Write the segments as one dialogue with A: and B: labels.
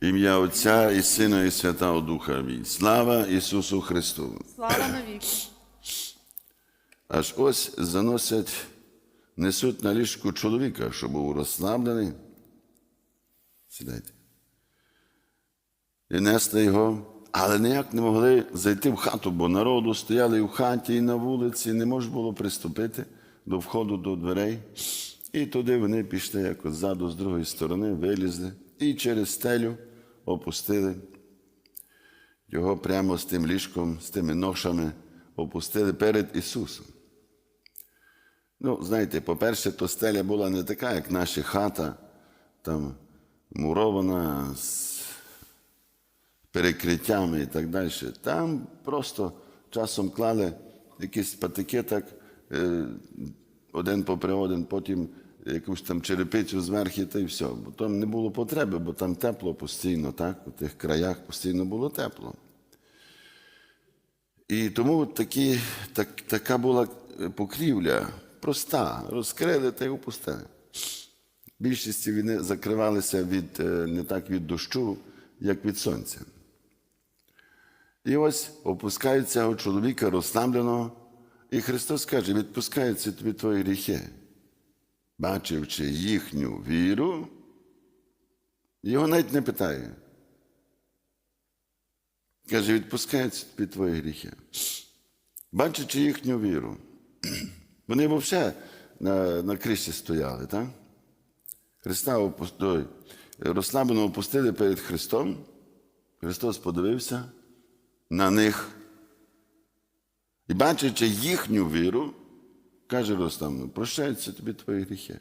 A: Ім'я Отця і Сина, і Святого Духа. Амінь. Слава Ісусу Христу!
B: Слава навіки.
A: Аж ось заносять, несуть на ліжку чоловіка, що був розслаблений. Сідайте. І нести його, але ніяк не могли зайти в хату, бо народу стояли і в хаті, і на вулиці, не можна було приступити до входу до дверей. І туди вони пішли якось ззаду, з другої сторони, вилізли і через стелю опустили його прямо з тим ліжком, з тими ношами опустили перед Ісусом. Ну, знаєте, по-перше, то стеля була не така, як наша хата, там мурована з перекриттями і так далі. Там просто часом клали якийсь патики так, е, один попри один, потім якусь там черепицю зверху та й все. Бо там не було потреби, бо там тепло постійно, так? У тих краях постійно було тепло. І тому такі, так, така була покрівля проста, розкрили та й опустили. Більшість вони закривалися від, е, не так від дощу, як від сонця. І ось опускають цього чоловіка розслабленого, і Христос каже: відпускаються тобі твої гріхи. Бачивши їхню віру, його навіть не питає. Каже, відпускаються тобі твої гріхи. Бачачи їхню віру. Вони взагалі на, на криші стояли, так? Христа опустой, розслаблено опустили перед Христом. Христос подивився на них. І бачачи їхню віру, каже розслаблено, прощаються тобі твої гріхи.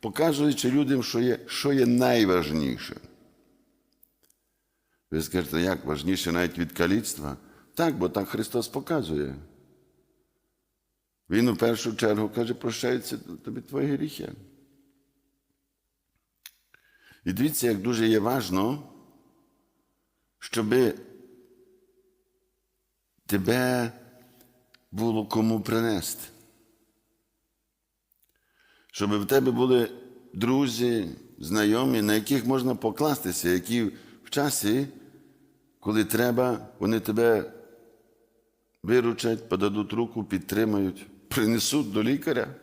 A: Показуючи людям, що є, що є найважніше. Ви скажете, як важніше навіть від каліцтва? Так, бо так Христос показує. Він у першу чергу каже, прощаються тобі твої гріхи. І дивіться, як дуже є важно, щоб тебе було кому принести. Щоб в тебе були друзі, знайомі, на яких можна покластися, які в часі, коли треба, вони тебе виручать, подадуть руку, підтримають, принесуть до лікаря.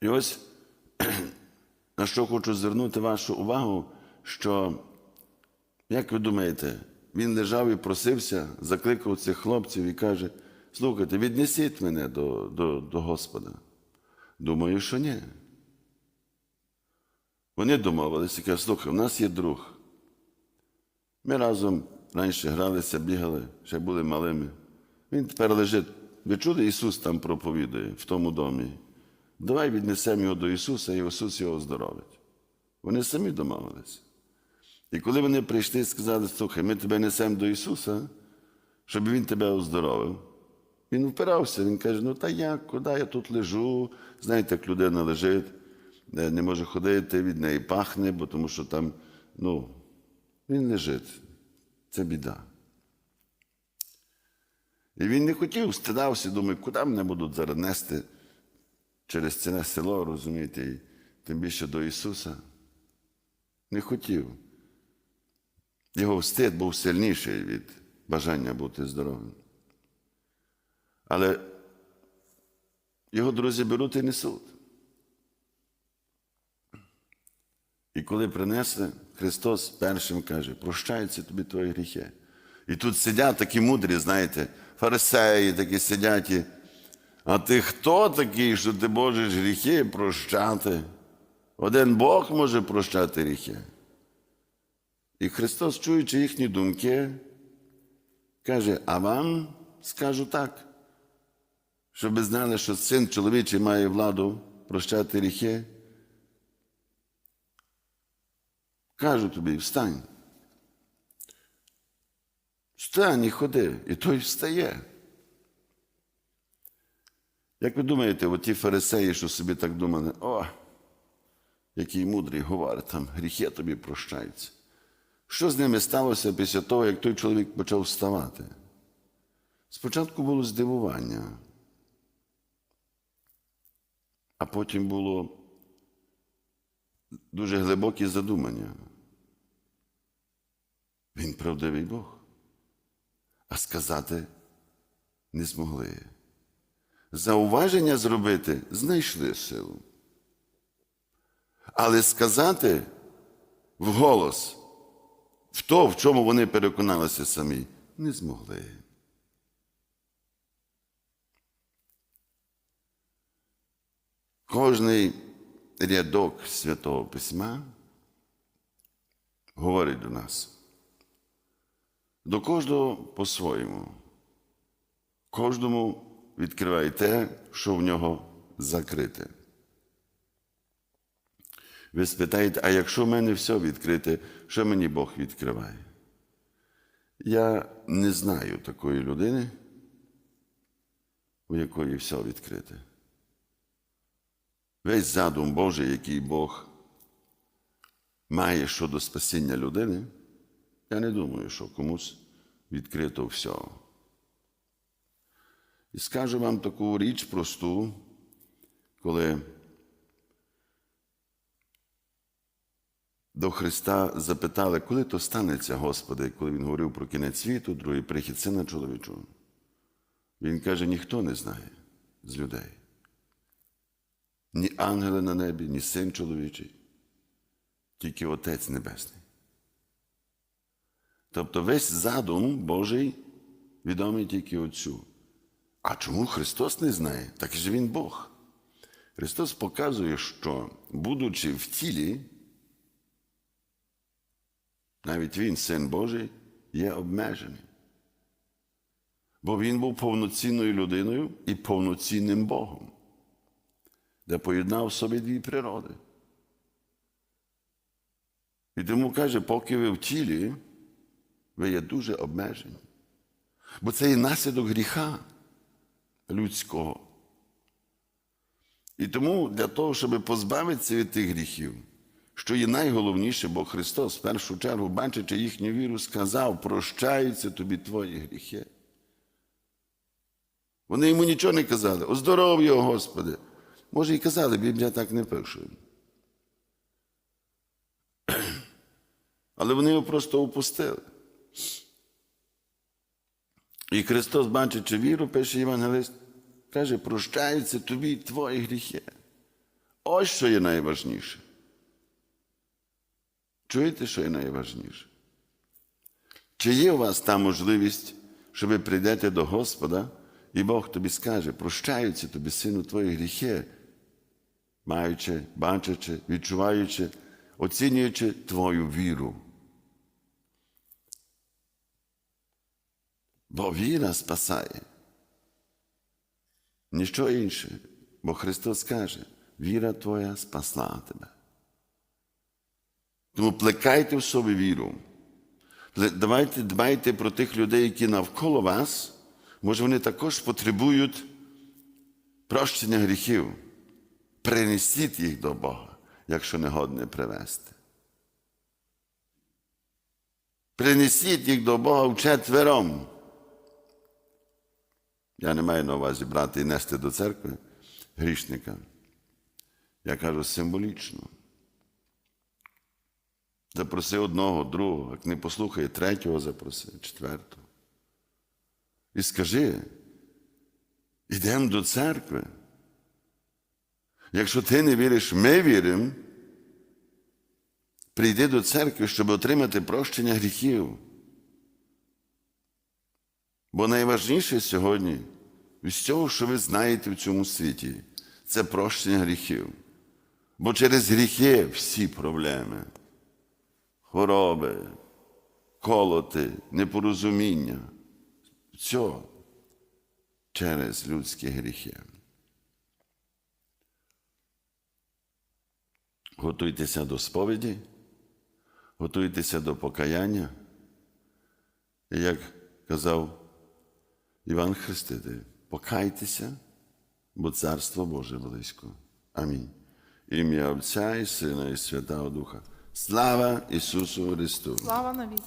A: І ось на що хочу звернути вашу увагу, що, як ви думаєте, він лежав і просився, закликав цих хлопців і каже: слухайте, віднесіть мене до, до, до Господа. Думаю, що ні. Вони домовилися, кажуть, слухай, у нас є друг. Ми разом раніше гралися, бігали, ще були малими. Він тепер лежить. Ви чули, Ісус там проповідує в тому домі. Давай віднесемо його до Ісуса, і Ісус його оздоровить. Вони самі домовилися. І коли вони прийшли і сказали, слухай, ми тебе несемо до Ісуса, щоб Він тебе оздоровив. Він впирався, він каже: ну та як, куди я тут лежу? Знаєте, як людина лежить, е, не може ходити, від неї пахне, бо тому що там, ну, він лежить. Це біда. І він не хотів, стидався, думає, куди мене будуть зараз нести через це село, розумієте, і тим більше до Ісуса. Не хотів. Його встид був сильніший від бажання бути здоровим. Але його друзі беруть і несуть. І коли принесли, Христос першим каже, прощаються тобі твої гріхи. І тут сидять такі мудрі, знаєте, фарисеї такі сидять. І, а ти хто такий, що ти можеш гріхи прощати? Один Бог може прощати гріхи. І Христос, чуючи їхні думки, каже: а вам скажу так, щоб ви знали, що син чоловічий має владу прощати гріхи. Кажу тобі, встань. Встань і ходи, і той встає. Як ви думаєте, от ті фарисеї, що собі так думали, о, який мудрий говорить, там гріхи тобі прощаються. Що з ними сталося після того, як той чоловік почав вставати? Спочатку було здивування, а потім було дуже глибокі задумання. Він правдивий Бог. А сказати не змогли. Зауваження зробити знайшли силу. Але сказати вголос в то, в чому вони переконалися самі, не змогли. Кожний рядок Святого Письма говорить до нас. До кожного по-своєму. Кожному відкриває те, що в нього закрите. Ви спитаєте, а якщо в мене все відкрите, що мені Бог відкриває? Я не знаю такої людини, у якої все відкрите. Весь задум Божий, який Бог має щодо спасіння людини, я не думаю, що комусь відкрито все. І скажу вам таку річ просту, коли до Христа запитали, коли то станеться, Господи, коли Він говорив про кінець світу, другий прихід сина чоловічого. Він каже, ніхто не знає з людей. Ні ангели на небі, ні син чоловічий, тільки Отець Небесний. Тобто весь задум Божий відомий тільки Отцю. А чому Христос не знає? Так же Він Бог. Христос показує, що, будучи в тілі, навіть Він, Син Божий, є обмежений. Бо Він був повноцінною людиною і повноцінним Богом, де поєднав в собі дві природи. І тому каже, поки ви в тілі, ви є дуже обмежені. Бо це є наслідок гріха людського. І тому для того, щоб позбавитися від тих гріхів, що є найголовніше, бо Христос в першу чергу, бачачи їхню віру, сказав, прощаються тобі твої гріхи. Вони йому нічого не казали. Оздоров його, Господи. Може, і казали, Біблія так не пише. Але вони його просто упустили. І Христос, бачачи віру, пише Євангелист, каже, прощаються тобі твої гріхи. Ось що є найважніше. Чуєте, що є найважніше? Чи є у вас та можливість, що ви прийдете до Господа, і Бог тобі скаже, прощаються тобі, сину, твої гріхи, маючи, бачачи, відчуваючи, оцінюючи твою віру. Бо віра спасає. Ніщо інше. Бо Христос каже, віра твоя спасла тебе. Тому плекайте в собі віру. Давайте дбайте про тих людей, які навколо вас. Може, вони також потребують прощення гріхів. Принесіть їх до Бога, якщо не годне привести. Принесіть їх до Бога вчетвером. Я не маю на увазі брати і нести до церкви грішника. Я кажу символічно. Запроси одного, другого, як не послухає, третього запроси, четвертого. І скажи, йдемо до церкви. Якщо ти не віриш, ми віримо, прийди до церкви, щоб отримати прощення гріхів. Бо найважніше сьогодні з цього, що ви знаєте в цьому світі, це прощення гріхів. Бо через гріхи всі проблеми, хвороби, колоти, непорозуміння. Все через людські гріхи. Готуйтеся до сповіді, готуйтеся до покаяння. І як казав Іван Хреститель, покайтеся, бо Царство Боже близько. Амінь. Ім'я Отця і Сина, і Святого Духа. Слава Ісусу Христу!
B: Слава навіки.